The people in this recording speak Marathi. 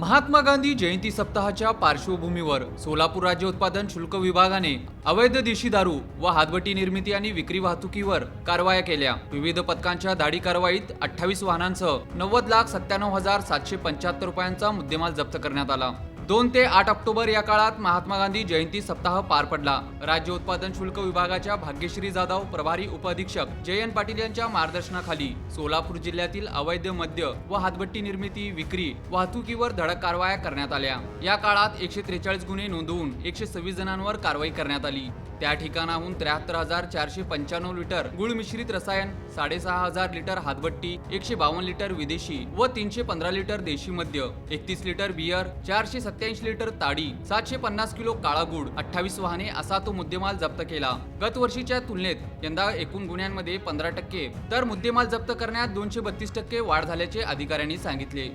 महात्मा गांधी जयंती सप्ताहाच्या पार्श्वभूमीवर सोलापूर राज्य उत्पादन शुल्क विभागाने अवैध देशी दारू व हातबटी निर्मिती आणि विक्री वाहतुकीवर कारवाया केल्या. विविध पथकांच्या दाढी कारवाईत अठ्ठावीस वाहनांसह नव्वद लाख सत्त्याण्णव हजार सातशे पंच्याहत्तर रुपयांचा मुद्देमाल जप्त करण्यात आला. दोन ते आठ ऑक्टोबर या काळात महात्मा गांधी जयंती सप्ताह पार पडला. राज्य उत्पादन शुल्क विभागाच्या भाग्यश्री जाधव प्रभारी उपअधीक्षक जयंत पाटील यांच्या मार्गदर्शनाखाली सोलापूर जिल्ह्यातील अवैध मद्य व हातभट्टी निर्मिती विक्री वाहतुकीवर धडक कारवाया करण्यात आल्या. या काळात एकशे त्रेचाळीस गुन्हे नोंदवून एकशे सव्वीस जणांवर कारवाई करण्यात आली. त्या ठिकाणाहून त्र्याहत्तर हजार चारशे पंच्याण्णव लिटर गुळ मिश्रित रसायन साडेसहा हजार लिटर हातभट्टी एकशे बावन्न लिटर विदेशी व तीनशे पंधरा लिटर देशी मद्य एकतीस लिटर बियर चारशे सत्याऐंशी लिटर ताडी सातशे पन्नास किलो काळा गुड अठ्ठावीस वाहने असा तो मुद्देमाल जप्त केला. गत वर्षीच्या तुलनेत यंदा एकूण गुन्ह्यांमध्ये पंधरा टक्के तर मुद्देमाल जप्त करण्यात दोनशे बत्तीस टक्के वाढ झाल्याचे अधिकाऱ्यांनी सांगितले.